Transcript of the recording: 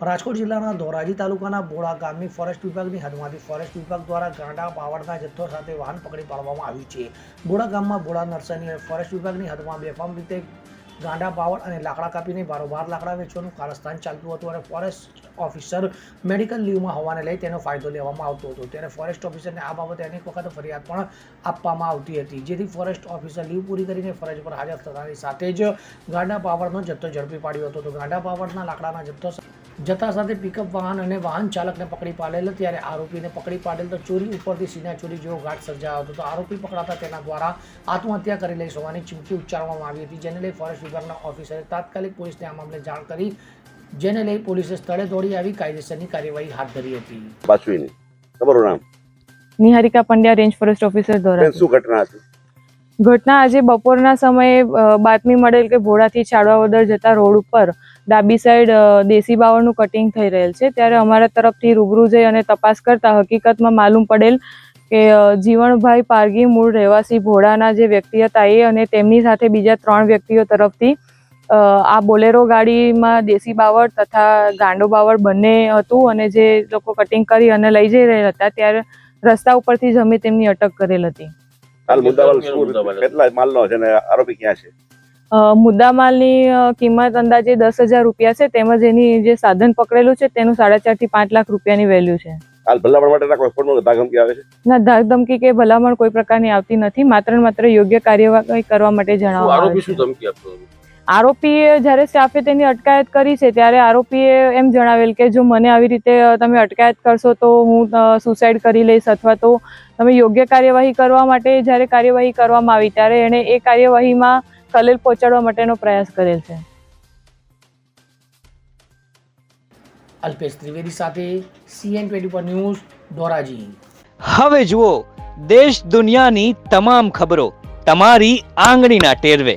રાજકોટ જિલ્લાના ધોરાજી તાલુકાના બોડા ગામની ફોરેસ્ટ વિભાગની હદમાંથી ફોરેસ્ટ વિભાગ દ્વારા ગાંડા પાવડના જથ્થો સાથે વાહન પકડી પાડવામાં આવ્યું છે. બોડા ગામમાં બોડા નર્સરી ફોરેસ્ટ વિભાગની હદમાં બેફામ રીતે ગાંડા પાવડ અને લાકડા કાપીને બારોબાર લાકડા વેચવાનું કારસ્થાન ચાલતું હતું અને ફોરેસ્ટ ઓફિસર મેડિકલ લીવમાં હોવાને લઈ તેનો ફાયદો લેવામાં આવતો હતો. ત્યારે ફોરેસ્ટ ઓફિસરને આ બાબતે અનેક વખત ફરિયાદ પણ આપવામાં આવતી હતી. જેથી ફોરેસ્ટ ઓફિસર લીવ પૂરી કરીને ફરજ પર હાજર થતાની સાથે જ ગાંડા પાવડનો જથ્થો ઝડપી પાડ્યો હતો. તો ગાંડા પાવડના લાકડાના જથ્થો જતા સાથે પિકઅપ વાહન અને વાહન ચાલકને પકડી પાડેલ ત્યારે આરોપીને પકડી પાડેલ તો ચોરી ઉપરથી સીના ચોરી જેવો ઘાટ સર્જાયો હતો. તો આરોપી પકડાતા તેના દ્વારા આત્મહત્યા કરી લઈશ હોવાની ચીમકી ઉચ્ચારવામાં આવી હતી જેને લઈ ફોરેસ્ટ વિભાગના ઓફિસરે તાત્કાલિક પોલીસને આ મામલે જાણ કરી જેને લઈ પોલીસે સ્થળે દોડી આવી કાયદેસરની કાર્યવાહી હાથ ધરી હતી. બાસુઈની. તમારું નામ? Niharika Pandya range forest officer દ્વારા શું ઘટના હતી? ઘટના આજે બપોરના સમયે બાતમી મળેલ કે ભોળાથી છાડવાવદર જતા રોડ ઉપર ડાબી સાઈડ દેશી બાવળનું કટિંગ થઈ રહેલ છે. ત્યારે અમારા તરફથી રૂબરૂ જઈ અને તપાસ કરતા હકીકતમાં માલુમ પડેલ કે જીવણભાઈ પારગી મૂળ રહેવાસી ભોળાના જે વ્યક્તિ હતા એ અને તેમની સાથે બીજા ત્રણ વ્યક્તિઓ તરફથી આ બોલેરો ગાડીમાં દેશી બાવળ તથા ગાંડો બાવળ બંને હતું અને જે લોકો કટિંગ કરી અને લઈ જઈ રહેલા હતા, ત્યારે રસ્તા ઉપરથી જ અમે તેમની અટક કરેલ હતી. હાલ મુદ્દામાલ શું કેટલા માલનો છે અને આરોપી ક્યાં છે? મુદ્દામાલની કિંમત અંદાજે દસ હજાર રૂપિયા છે. તેમજ એની જે સાધન પકડેલું છે તેનું સાડા ચારથી પાંચ લાખ રૂપિયાની વેલ્યુ છે. હાલ ભલામણ માટેના કોઈ પણ ધાગમકી આવે છે? ના ધાક ધમકી કે ભલામણ કોઈ પ્રકારની આવતી નથી. માત્ર માત્ર યોગ્ય કાર્યવાહી કરવા માટે જણાવવામાં આવે આરોપી શું ધમકી આપતો? આરોપીએ જ્યારે સ્ટાફે તેની અટકાયત કરી છે ત્યારે આરોપીએ એમ જણાવેલ કે જો મને આવી રીતે તમે અટકાયત કરશો તો હું સુસાઇડ કરી લઈશ અથવા તો તમે યોગ્ય કાર્યવાહી કરવા માટે જ્યારે કાર્યવાહી કરવામાં આવી ત્યારે એણે એ કાર્યવાહીમાં ખલેલ પહોંચાડવા માટેનો પ્રયાસ કરેલ છે. અલ્પેશ ત્રિવેદી સાથે CN twenty four news Dhoraji. હવે જુઓ દેશ દુનિયાની તમામ ખબરો તમારી આંગળીના ટેરવે.